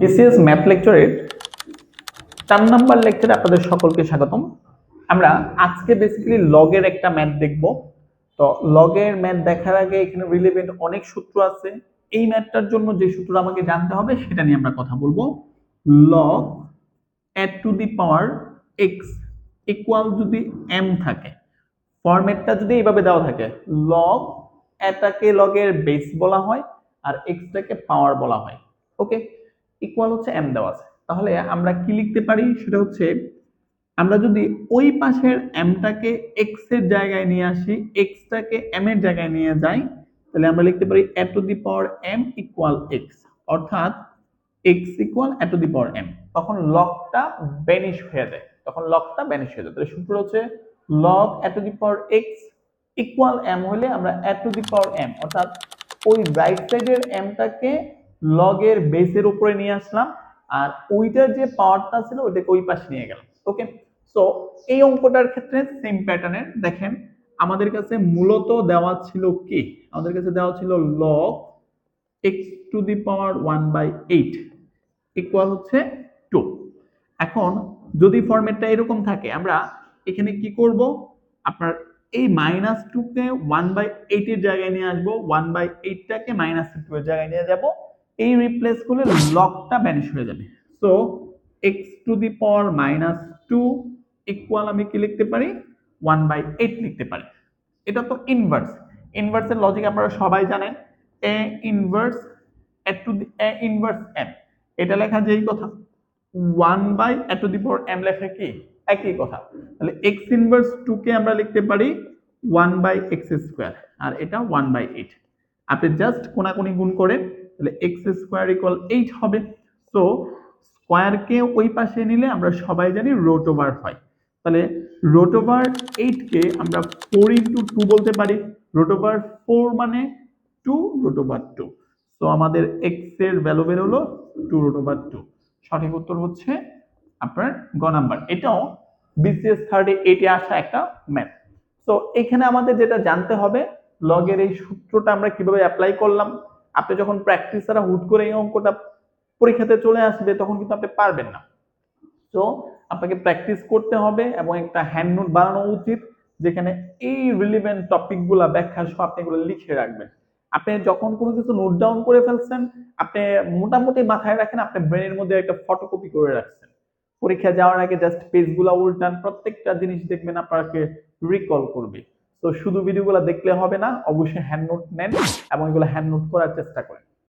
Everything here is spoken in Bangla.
বিসিএস ম্যাথ লেকচারের চার নাম্বার লেকচারে আপনাদের সকলকে স্বাগতম। আমরা আজকে বেসিক্যালি লগের একটা ম্যাথ দেখব। তো লগের ম্যাথ দেখার আগে এখানে রিলেভেন্ট অনেক সূত্র আছে। এই ম্যাথটার জন্য যে সূত্র আমাকে জানতে হবে সেটা নিয়ে আমরা কথা বলব। Log at to the power x equal যদি এম থাকে। ফরম্যাটটা যদি এইভাবে দেওয়া থাকে লগ এটাকে লগের বেস বলা হয় আর এক্সটাকে পাওয়ার বলা হয়। ওকে ইকুয়াল হচ্ছে এম দেওয়া আছে। তাহলে আমরা কি লিখতে পারি? সেটা হচ্ছে, আমরা যদি ওই পাশের এমটাকে এক্সের জায়গায় নিয়ে আসি এক্সটাকে এম এর জায়গায় নিয়ে যাই, তাহলে আমরা লিখতে পারি A to the power M equal x অর্থাৎ x equal A to the power M তখন লগটা বেনিশ হয়ে যায়। তখন লগটা বেনিশ হয়ে যায়। তাহলে সূত্র হচ্ছে log A to the power x equal M হলে আমরা এ টু দি পাওয়ার এম অর্থাৎ ওই রাইট সাইডের এমটাকে লগের বেসের উপরে নিয়ে আসলাম আর ওইটার যে পাওয়ারটা ছিল ওইটাকে ওই পাশে নিয়ে গেলাম ওকে সো এই অঙ্কটার ক্ষেত্রে সেম প্যাটার্নের দেখেন, আমাদের কাছে মূলত দেওয়া ছিল কি? আমাদের কাছে দেওয়া ছিল log x to the power one by eight equal হচ্ছে টু এখন যদি ফরম্যাটটা এরকম থাকে, আমরা এখানে কি করব? আপনার এই মাইনাস টুকে ওয়ান বাই এইটের জায়গায় নিয়ে আসব ওয়ান বাই এইটটাকে মাইনাস টু এর জায়গায় নিয়ে যাব এই রিপ্লেস করলে লগটা ব্যানিশ হয়ে যাবে। So x to the power minus two equal আমি কি লিখতে পারি? ওয়ান বাই এইট লিখতে পারি। এটা তো ইনভার্স ইনভার্সের লজিক আপনারা সবাই জানেন। A inverse A to the A inverse M এটা লেখা যেই কথা one by A to the power M লেখা কি? একই কথা। তাহলে এক্স ইনভার্স টু কে আমরা লিখতে পারি ওয়ান বাই এক্স স্কোয়ার আর এটা ওয়ান বাই এইট আপনি জাস্ট কোনাকুনি গুণ করে তাহলে এক্স স্কোয়ার ইকুয়াল এইট হবে। সো স্কোয়ারকে ওই পাশে নিলে আমরা সবাই জানি রোট ওভার হয়। তাহলে রোট ওভার এইটকে আমরা ফোর ইন্টু টু বলতে পারি। রোট ওভার ফোর মানে two root over two so আমাদের এক্সের ভ্যালু বেরোলো টু রোট ওভার টু সঠিক উত্তর হচ্ছে আপনার গ নাম্বার এটাও বিসিএস থার্টি এইটে আসা একটা ম্যাথ তো এখানে আমাদের যেটা জানতে হবে লগের এই সূত্রটা আমরা কীভাবে অ্যাপ্লাই করলাম? আপনি যখন প্র্যাকটিস ছাড়া হুট করে এই অঙ্কটা পরীক্ষাতে চলে আসবে, তখন কিন্তু আপনি পারবেন না। তো আপনাকে প্র্যাকটিস করতে হবে এবং একটা হ্যান্ড নোট বানানো উচিত, যেখানে এই রিলিভেন্ট টপিকগুলো ব্যাখ্যা সহ আপনি এগুলো লিখে রাখবেন। আপনি যখন কোনো কিছু নোট ডাউন করে ফেলছেন, আপনি মোটামুটি মাথায় রাখেন, আপনি ব্রেনের মধ্যে একটা ফটোকপি করে রাখছেন। পরীক্ষা যাওয়ার আগে জাস্ট পেজগুলো উল্টান, প্রত্যেকটা জিনিস দেখবেন আপনাকে রিকল করবে। তো শুধু ভিডিওগুলো দেখলে হবে না, অবশ্যই হ্যান্ড নোট নেন এবং এগুলো হ্যান্ড নোট করার চেষ্টা করেন।